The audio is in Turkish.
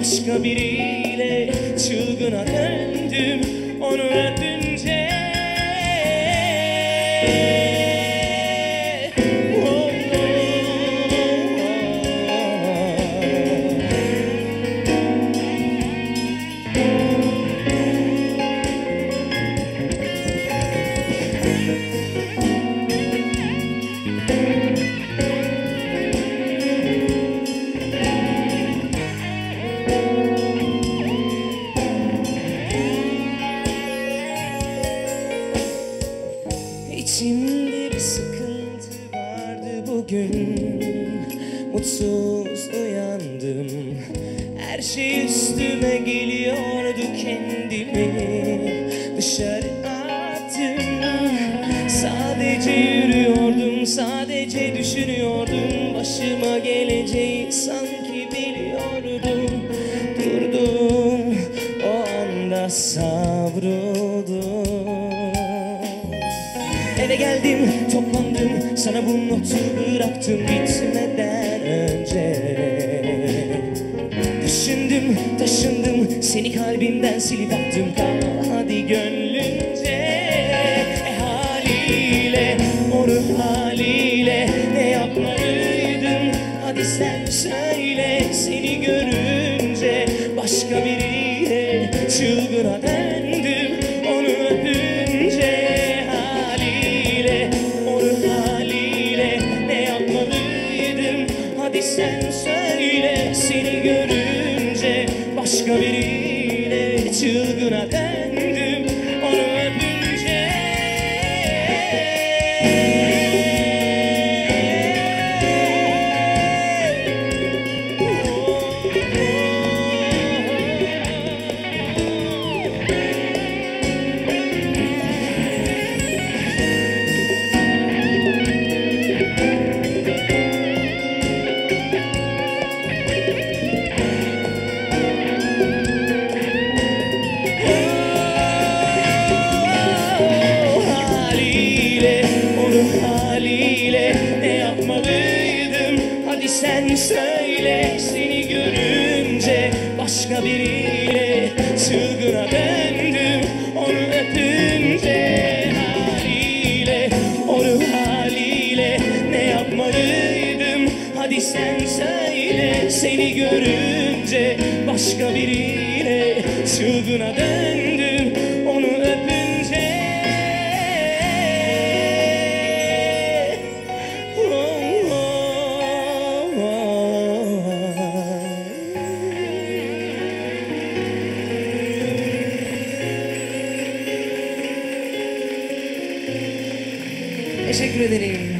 başka biriyle çılgına döndüm onu öpünce sıkıntı vardı bugün. Mutsuz uyandım. Her şey üstüme geliyordu kendimi. Dışarı attım. Sadece yürüyordum Sadece düşünüyordum. Başıma geleceği sanki biliyordum. Durdum o anda savruldum Eve geldim? Toplandım. Sana bu notu bıraktım gitmeden önce. Düşündüm taşındım. Seni kalbimden silip attım. Kal hadi gönlünce. E haliyle o ruh haliyle. Ne yapmalıydım? Hadi sen söyle. Seni görünce hadi sen söyle seni görünce başka biriyle çılgına döndüm haliyle ne yapmalıydım? Hadi sen söyle seni görünce başka biriyle çılgına döndüm onu öpünce haliyle, onun haliyle ne yapmalıydım? Hadi sen söyle seni görünce başka biriyle çılgına döndüm Teşekkür ederim.